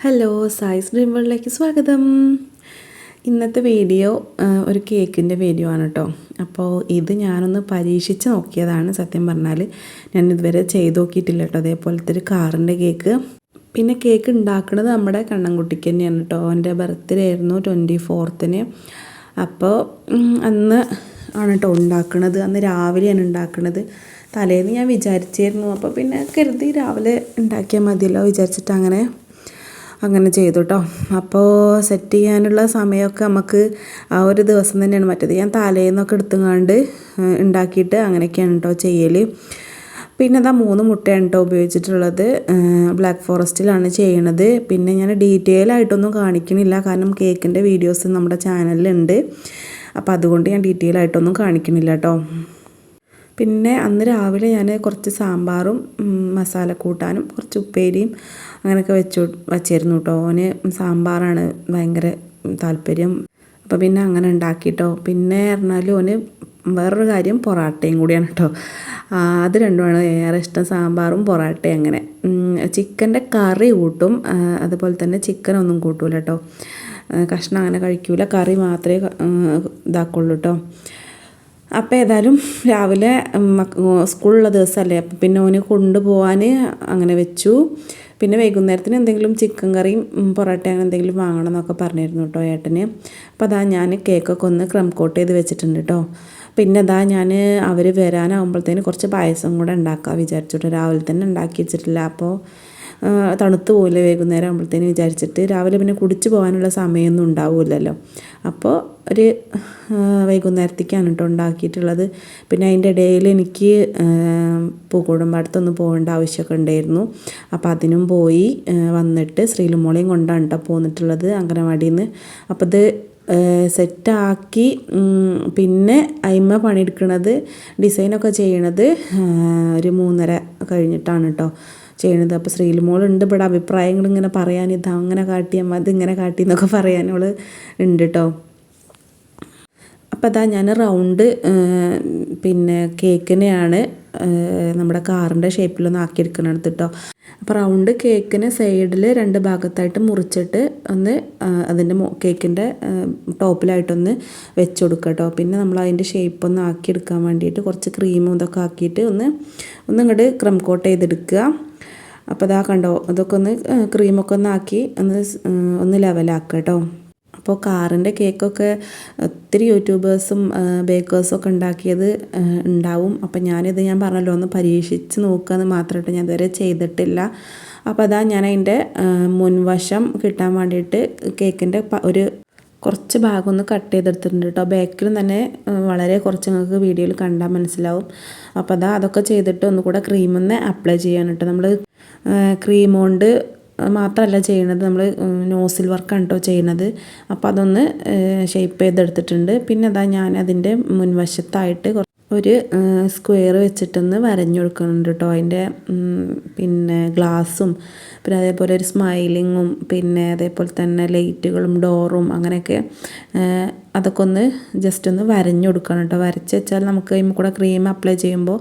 Hello സായിസ് dream വേൾഡിലേക്ക് സ്വാഗതം. ഇന്നത്തെ വീഡിയോ ഒരു കേക്കിന്റെ വീഡിയോ ആണ് കേട്ടോ അപ്പോൾ ഇത് ഞാനൊന്ന് പരീക്ഷിച്ച് നോക്കിയതാണ്. സത്യം പറഞ്ഞാൽ ഞാൻ ഇതുവരെ ചെയ്ത് നോക്കിയിട്ടില്ല കേട്ടോ അതേപോലത്തെ ഒരു കാറിന്റെ കേക്ക്. പിന്നെ കേക്ക് ഉണ്ടാക്കുന്നത് നമ്മുടെ കണ്ണൻകുട്ടിക്ക് തന്നെയാണ് കേട്ടോ അവന്റെ ബർത്ത്ഡേ ആയിരുന്നു ട്വന്റി ഫോർത്തിന് അപ്പോൾ അന്ന് ആണ് കേട്ടോ ഉണ്ടാക്കുന്നത് അന്ന് രാവിലെയാണ് ഉണ്ടാക്കുന്നത് തലേന്ന് ഞാൻ വിചാരിച്ചായിരുന്നു അപ്പോൾ പിന്നെ കരുതി രാവിലെ ഉണ്ടാക്കിയാൽ മതിയല്ലോ വിചാരിച്ചിട്ട് അങ്ങനെ അങ്ങനെ ചെയ്തു കേട്ടോ അപ്പോൾ സെറ്റ് ചെയ്യാനുള്ള സമയമൊക്കെ നമുക്ക് ആ ഒരു ദിവസം തന്നെയാണ് മറ്റേത്. ഞാൻ തലേന്നൊക്കെ എടുത്തുങ്ങാണ്ട് ഏഹ്, ഉണ്ടാക്കിയിട്ട് അങ്ങനെയൊക്കെയാണ് കേട്ടോ ചെയ്യൽ പിന്നെ അതാ മൂന്ന് മുട്ടയാണ് കേട്ടോ ഉപയോഗിച്ചിട്ടുള്ളത്. ബ്ലാക്ക് ഫോറസ്റ്റിലാണ് ചെയ്യണത്. പിന്നെ ഞാൻ ഡീറ്റെയിൽ ആയിട്ടൊന്നും കാണിക്കണില്ല. കാരണം കേക്കിന്റെ വീഡിയോസ് നമ്മുടെ ചാനലിലുണ്ട് അപ്പോൾ അതുകൊണ്ട് ഞാൻ ഡീറ്റെയിൽ ആയിട്ടൊന്നും കാണിക്കണില്ല കേട്ടോ പിന്നെ അന്ന് രാവിലെ ഞാൻ കുറച്ച് സാമ്പാറും മസാല കൂട്ടാനും കുറച്ച് ഉപ്പേരിയും അങ്ങനെയൊക്കെ വെച്ചു വച്ചിരുന്നു കേട്ടോ ഓന് സാമ്പാറാണ് ഭയങ്കര താല്പര്യം. അപ്പോൾ പിന്നെ അങ്ങനെ ഉണ്ടാക്കിട്ടോ പിന്നെ പറഞ്ഞാൽ ഓന് വേറൊരു കാര്യം പൊറാട്ടയും കൂടിയാണ് കേട്ടോ അത് രണ്ടുമാണ്. ഏറെ ഇഷ്ടം സാമ്പാറും പൊറാട്ടയും അങ്ങനെ. ചിക്കന്റെ കറി കൂട്ടും അതുപോലെ തന്നെ ചിക്കൻ ഒന്നും കൂട്ടൂല കേട്ടോ കഷ്ണം അങ്ങനെ കഴിക്കൂല. കറി മാത്രമേ ഇതാക്കുള്ളൂ കേട്ടോ അപ്പോൾ ഏതായാലും രാവിലെ സ്കൂളുള്ള ദിവസമല്ലേ അപ്പോൾ പിന്നെ ഓന് കൊണ്ടുപോകാൻ അങ്ങനെ വെച്ചു. പിന്നെ വൈകുന്നേരത്തിന് എന്തെങ്കിലും ചിക്കൻ കറിയും പൊറോട്ട അങ്ങനെ എന്തെങ്കിലും വാങ്ങണം എന്നൊക്കെ പറഞ്ഞിരുന്നു കേട്ടോ ഏട്ടന്. അപ്പോൾ അതാ ഞാൻ കേക്കൊക്കെ ഒന്ന് ക്രം കോട്ട് ചെയ്ത് വെച്ചിട്ടുണ്ട് കേട്ടോ പിന്നെ അതാ ഞാൻ അവർ വരാനാകുമ്പോഴത്തേന് കുറച്ച് പായസം കൂടെ ഉണ്ടാക്കാം വിചാരിച്ചിട്ട് രാവിലെ തന്നെ ഉണ്ടാക്കി വെച്ചിട്ടില്ല. അപ്പോൾ തണുത്ത് പോകില്ല വൈകുന്നേരം ആകുമ്പോഴത്തേന് വിചാരിച്ചിട്ട് രാവിലെ പിന്നെ കുടിച്ചു പോകാനുള്ള സമയമൊന്നും ഉണ്ടാവില്ലല്ലോ. അപ്പോൾ ഒരു വൈകുന്നേരത്തേക്കാണ് കേട്ടോ ഉണ്ടാക്കിയിട്ടുള്ളത്. പിന്നെ അതിന്റെ ഇടയിൽ എനിക്ക് പൂക്കോടുമ്പാടത്തൊന്ന് പോകേണ്ട ആവശ്യമൊക്കെ ഉണ്ടായിരുന്നു. അപ്പോൾ അതിനും പോയി വന്നിട്ട് ശ്രീലുമോളെയും കൊണ്ടാണ് കേട്ടോ പോന്നിട്ടുള്ളത് അംഗനവാടിയിൽ നിന്ന് അപ്പോൾ ഇത് സെറ്റാക്കി പിന്നെ അയിമ പണിയെടുക്കണത് ഡിസൈനൊക്കെ ചെയ്യണത് ഒരു മൂന്നര കഴിഞ്ഞിട്ടാണ് കേട്ടോ ചെയ്യണത്. അപ്പോൾ ശ്രീലുമോളുണ്ട്. ഇവിടെ അഭിപ്രായങ്ങൾ ഇങ്ങനെ പറയാൻ ഇത് അങ്ങനെ കാട്ടിയാൽ മതി ഇങ്ങനെ കാട്ടി എന്നൊക്കെ പറയാനോൾ ഉണ്ട് കേട്ടോ അപ്പോൾ അതാ ഞാൻ റൗണ്ട് പിന്നെ കേക്കിനെയാണ് നമ്മുടെ കാറിന്റെ ഷേപ്പിലൊന്ന് ആക്കിയെടുക്കണത് കേട്ടോ അപ്പോൾ റൗണ്ട് കേക്കിന് സൈഡിൽ രണ്ട് ഭാഗത്തായിട്ട് മുറിച്ചിട്ട് ഒന്ന് അതിന്റെ കേക്കിന്റെ ടോപ്പിലായിട്ടൊന്ന് വെച്ച് കൊടുക്കുക കേട്ടോ പിന്നെ നമ്മൾ അതിന്റെ ഷേപ്പ് ഒന്ന് ആക്കിയെടുക്കാൻ വേണ്ടിയിട്ട് കുറച്ച് ക്രീമും ഇതൊക്കെ ആക്കിയിട്ട് ഒന്ന് ഒന്ന് ഇങ്ങോട്ട് ക്രം കോട്ട് ചെയ്തെടുക്കുക. അപ്പോൾ ഇതാ കണ്ടോ ഇതൊക്കെ ഒന്ന് ക്രീമൊക്കെ ഒന്ന് ആക്കി ഒന്ന് ഒന്ന് ലെവലാക്കുക കേട്ടോ. അപ്പോൾ കാറിന്റെ കേക്കൊക്കെ ഒത്തിരി യൂട്യൂബേഴ്സും ബേക്കേഴ്സും ഒക്കെ ഉണ്ടാക്കിയത് ഉണ്ടാവും. അപ്പോൾ ഞാനിത് ഞാൻ പറഞ്ഞല്ലോ ഒന്ന് പരീക്ഷിച്ച് നോക്കുകയെന്ന് മാത്രമായിട്ട് ഞാൻ ഇതുവരെ ചെയ്തിട്ടില്ല. അപ്പോൾ അതാ ഞാൻ അതിന്റെ മുൻവശം കിട്ടാൻ വേണ്ടിയിട്ട് കേക്കിന്റെ ഒരു കുറച്ച് ഭാഗം ഒന്ന് കട്ട് ചെയ്തെടുത്തിട്ടുണ്ട് കേട്ടോ. ബാക്കിലും തന്നെ വളരെ കുറച്ച് നിങ്ങൾക്ക് വീഡിയോയിൽ കണ്ടാൽ മനസ്സിലാവും. അപ്പോൾ അതാ അതൊക്കെ ചെയ്തിട്ട് ഒന്നുകൂടെ ക്രീമൊന്ന് അപ്ലൈ ചെയ്യാൻ കേട്ടോ. നമ്മൾ ക്രീം കൊണ്ട് മാത്രമല്ല ചെയ്യണത് നമ്മൾ നോസിൽ വർക്കാണ് കേട്ടോ ചെയ്യണത്. അപ്പോൾ അതൊന്ന് ഷേപ്പ് ചെയ്തെടുത്തിട്ടുണ്ട്. പിന്നെ അതാ ഞാൻ അതിന്റെ മുൻവശത്തായിട്ട് ഒരു സ്ക്വയർ വെച്ചിട്ടൊന്ന് വരഞ്ഞു കൊടുക്കുന്നുണ്ട് കേട്ടോ അതിന്റെ പിന്നെ ഗ്ലാസ്സും പിന്നെ അതേപോലെ ഒരു സ്മൈലിങ്ങും പിന്നെ അതേപോലെ തന്നെ ലൈറ്റുകളും ഡോറും അങ്ങനെയൊക്കെ അതൊക്കെ ഒന്ന് ജസ്റ്റ് ഒന്ന് വരഞ്ഞു കൊടുക്കണം കേട്ടോ വരച്ച് വെച്ചാൽ നമുക്ക് അതിൽ കൂടെ ക്രീം അപ്ലൈ ചെയ്യുമ്പോൾ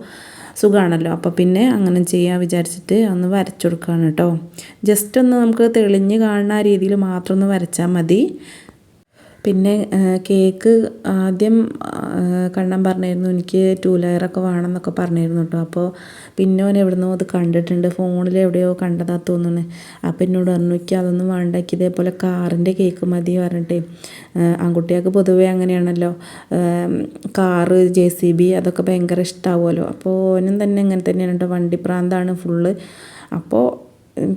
സുഖമാണല്ലോ അപ്പോൾ പിന്നെ അങ്ങനെ ചെയ്യാൻ വിചാരിച്ചിട്ട് ഒന്ന് വരച്ചു കൊടുക്കുകയാണ് കേട്ടോ ജസ്റ്റ് ഒന്ന് നമുക്ക് തെളിഞ്ഞ് കാണുന്ന രീതിയിൽ മാത്രം ഒന്ന് വരച്ചാൽ മതി. പിന്നെ കേക്ക് ആദ്യം കണ്ണൻ പറഞ്ഞിരുന്നു എനിക്ക് ടു ലെയറൊക്കെ വേണം എന്നൊക്കെ പറഞ്ഞിരുന്നു കേട്ടോ അപ്പോൾ പിന്നെ ഓൻ എവിടുന്നോ അത് കണ്ടിട്ടുണ്ട്. ഫോണിൽ എവിടെയോ കണ്ടതാ തോന്നുന്നു. അപ്പോൾ എന്നോട് പറഞ്ഞു എനിക്ക് അതൊന്നും വേണ്ട. ഇതേപോലെ കാറിന്റെ കേക്ക് മതി പറഞ്ഞിട്ട്. ആൺകുട്ടികൾക്ക് പൊതുവേ അങ്ങനെയാണല്ലോ. കാറ് ജെ സി ബി അതൊക്കെ ഭയങ്കര ഇഷ്ടമാവുമല്ലോ അപ്പോൾ ഓനും തന്നെ ഇങ്ങനെ തന്നെയാണ് കേട്ടോ വണ്ടി പ്രാന്താണ് ഫുള്ള് അപ്പോൾ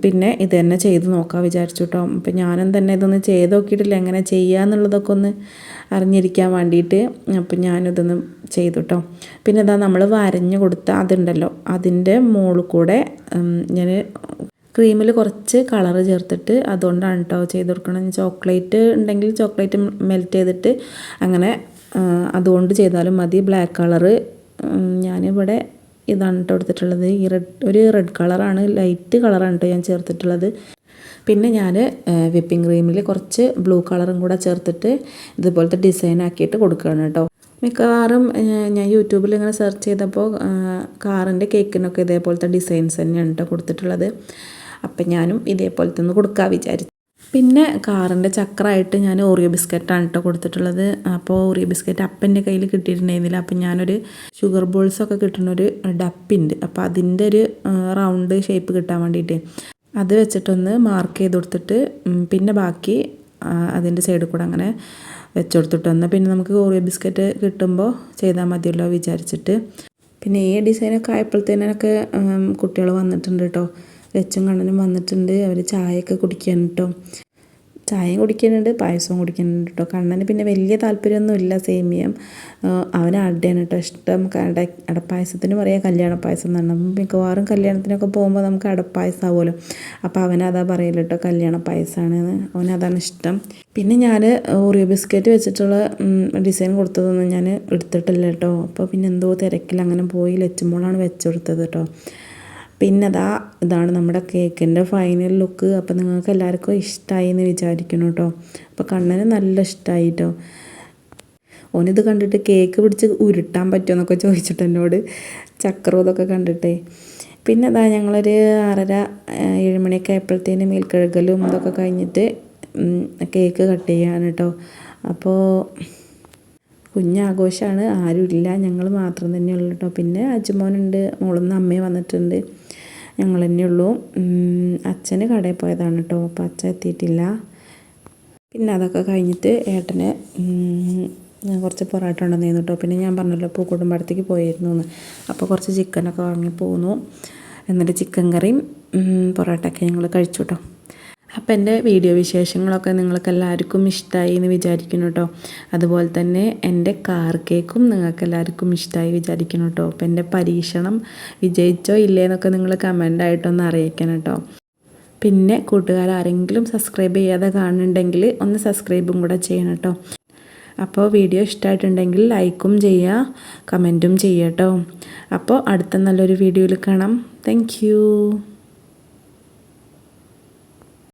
പിന്നെ ഇത് തന്നെ ചെയ്ത് നോക്കാം വിചാരിച്ചു കേട്ടോ അപ്പം ഞാനും തന്നെ ഇതൊന്ന് ചെയ്ത് നോക്കിയിട്ടില്ല. എങ്ങനെ ചെയ്യുക എന്നുള്ളതൊക്കെ ഒന്ന് അറിഞ്ഞിരിക്കാൻ വേണ്ടിയിട്ട് അപ്പം ഞാനിതൊന്ന് ചെയ്തു കേട്ടോ പിന്നെ ഇതാ നമ്മൾ വരഞ്ഞു കൊടുത്ത അതുണ്ടല്ലോ. അതിന്റെ മുകളിൽ കൂടെ ഞാൻ ക്രീമിൽ കുറച്ച് കളറ് ചേർത്തിട്ട് അതുകൊണ്ടാണ് കേട്ടോ ചെയ്ത് കൊടുക്കണം ചോക്ലേറ്റ് ഉണ്ടെങ്കിൽ ചോക്ലേറ്റ് മെൽറ്റ് ചെയ്തിട്ട് അങ്ങനെ അതുകൊണ്ട് ചെയ്താലും മതി. ബ്ലാക്ക് കളറ് ഞാനിവിടെ ഇതാണ് കേട്ടോ എടുത്തിട്ടുള്ളത്. ഈ റെഡ് ഒരു റെഡ് കളറാണ് ലൈറ്റ് കളറാണ് കേട്ടോ ഞാൻ ചേർത്തിട്ടുള്ളത്. പിന്നെ ഞാൻ വിപ്പിംഗ് ക്രീമിൽ കുറച്ച് ബ്ലൂ കളറും കൂടെ ചേർത്തിട്ട് ഇതുപോലത്തെ ഡിസൈൻ ആക്കിയിട്ട് കൊടുക്കുകയാണ് കേട്ടോ മിക്കവാറും ഞാൻ യൂട്യൂബിൽ ഇങ്ങനെ സെർച്ച് ചെയ്തപ്പോൾ കാറിന്റെ കേക്കിനൊക്കെ ഇതേപോലത്തെ ഡിസൈൻസ് തന്നെയാണ് കേട്ടോ കൊടുത്തിട്ടുള്ളത്. അപ്പം ഞാനും ഇതേപോലത്തെ ഒന്ന് കൊടുക്കാൻ വിചാരിച്ചു. പിന്നെ കാറിന്റെ ചക്രമായിട്ട് ഞാൻ ഓറിയോ ബിസ്ക്കറ്റാണ് കേട്ടോ കൊടുത്തിട്ടുള്ളത്. അപ്പോൾ ഓറിയോ ബിസ്ക്കറ്റ് അപ്പന്റെ കയ്യിൽ കിട്ടിയിട്ടുണ്ടായിരുന്നില്ല. അപ്പം ഞാനൊരു ഷുഗർ ബോൾസൊക്കെ കിട്ടുന്ന ഒരു ഡപ്പിണ്ട്. അപ്പോൾ അതിന്റെ ഒരു റൗണ്ട് ഷേപ്പ് കിട്ടാൻ വേണ്ടിയിട്ട്. അത് വെച്ചിട്ടൊന്ന് മാർക്ക് ചെയ്ത് കൊടുത്തിട്ട് പിന്നെ ബാക്കി അതിന്റെ സൈഡിൽ കൂടെ അങ്ങനെ വെച്ച് കൊടുത്തിട്ട് വന്ന് പിന്നെ നമുക്ക് ഓറിയോ ബിസ്ക്കറ്റ് കിട്ടുമ്പോൾ ചെയ്താൽ മതിയല്ലോ വിചാരിച്ചിട്ട്. പിന്നെ ഈ ഡിസൈനൊക്കെ ആയപ്പോഴത്തേനൊക്കെ കുട്ടികൾ വന്നിട്ടുണ്ട് കേട്ടോ. വെച്ചും കണ്ണനും വന്നിട്ടുണ്ട്. അവർ ചായയൊക്കെ കുടിക്കാൻ കേട്ടോ ചായയും കുടിക്കുന്നുണ്ട് പായസവും കുടിക്കുന്നുണ്ട് കേട്ടോ കണ്ണന് പിന്നെ വലിയ താല്പര്യമൊന്നുമില്ല സേമിയം. അവൻ അടയാണ് കേട്ടോ ഇഷ്ടം. അട അടപ്പായസത്തിന് പറയാം കല്യാണ പായസം എന്നാണ് മിക്കവാറും കല്യാണത്തിനൊക്കെ പോകുമ്പോൾ നമുക്ക് അടപ്പായസം ആവുമല്ലോ അപ്പോൾ അവനതാ പറയല്ലോ കേട്ടോ കല്യാണ പായസമാണ് അവനതാണ് ഇഷ്ടം. പിന്നെ ഞാൻ ഓറിയോ ബിസ്ക്കറ്റ് വെച്ചിട്ടുള്ള ഡിസൈൻ കൊടുത്തതൊന്നും ഞാൻ എടുത്തിട്ടില്ല കേട്ടോ അപ്പോൾ പിന്നെ എന്തോ തിരക്കിൽ അങ്ങനെ പോയി ലച്ചുമ്പോഴാണ് വെച്ചു കൊടുത്തത് കേട്ടോ പിന്നെ അതാ ഇതാണ് നമ്മുടെ കേക്കിന്റെ ഫൈനൽ ലുക്ക് അപ്പോൾ നിങ്ങൾക്ക് എല്ലാവർക്കും ഇഷ്ടമായി എന്ന് വിചാരിക്കണം കേട്ടോ അപ്പോൾ കണ്ണന് നല്ല ഇഷ്ടമായി കേട്ടോ ഓനിത് കണ്ടിട്ട് കേക്ക് പിടിച്ച് ഉരുട്ടാൻ പറ്റുമോ എന്നൊക്കെ ചോദിച്ചിട്ട് എന്നോട് ചക്രം ഇതൊക്കെ കണ്ടിട്ടേ. പിന്നെ അതാ ഞങ്ങളൊരു ആറര ഏഴുമണിയൊക്കെ ഏഴ് മണിയൊക്കെ ആയപ്പോഴത്തേന് മേൽക്കഴുകലും ഇതൊക്കെ കഴിഞ്ഞിട്ട് കേക്ക് കട്ട് ചെയ്യാണ് കേട്ടോ അപ്പോൾ കുഞ്ഞാഘോഷമാണ് ആരുമില്ല. ഞങ്ങൾ മാത്രം തന്നെ ഉള്ളൂ കേട്ടോ പിന്നെ അജുമോനുണ്ട്. നിന്ന് അമ്മയും വന്നിട്ടുണ്ട്. ഞങ്ങൾ തന്നെ ഉള്ളൂ അച്ഛന് കടയിൽ പോയതാണ് കേട്ടോ അപ്പോൾ അച്ഛൻ എത്തിയിട്ടില്ല. പിന്നെ അതൊക്കെ കഴിഞ്ഞിട്ട് ഏട്ടന് കുറച്ച് പൊറോട്ട ഉണ്ടെന്ന് കേട്ടോ പിന്നെ ഞാൻ പറഞ്ഞല്ലോ പൂക്കുടുംബടത്തേക്ക് പോയിരുന്നു എന്ന് അപ്പോൾ കുറച്ച് ചിക്കനൊക്കെ വാങ്ങി പോന്നു. എന്നിട്ട് ചിക്കൻ കറിയും പൊറോട്ടയൊക്കെ ഞങ്ങൾ കഴിച്ചു കേട്ടോ അപ്പോൾ എന്റെ വീഡിയോ വിശേഷങ്ങളൊക്കെ നിങ്ങൾക്ക് എല്ലാവർക്കും ഇഷ്ടമായി എന്ന് വിചാരിക്കുന്നു കേട്ടോ. അതുപോലെ തന്നെ എന്റെ കാർ കേക്കും നിങ്ങൾക്ക് എല്ലാവർക്കും ഇഷ്ടമായി വിചാരിക്കുന്നു കേട്ടോ. അപ്പം എന്റെ പരീക്ഷണം വിജയിച്ചോ ഇല്ലേ എന്നൊക്കെ നിങ്ങൾ കമന്റായിട്ടൊന്ന് അറിയിക്കണം കേട്ടോ. പിന്നെ കൂട്ടുകാർ ആരെങ്കിലും സബ്സ്ക്രൈബ് ചെയ്യാതെ കാണുന്നുണ്ടെങ്കിൽ ഒന്ന് സബ്സ്ക്രൈബും കൂടെ ചെയ്യണം കേട്ടോ. അപ്പോൾ വീഡിയോ ഇഷ്ടമായിട്ടുണ്ടെങ്കിൽ ലൈക്കും ചെയ്യുക കമന്റും ചെയ്യാം കേട്ടോ. അപ്പോൾ അടുത്ത നല്ലൊരു വീഡിയോയിൽ കാണാം. താങ്ക്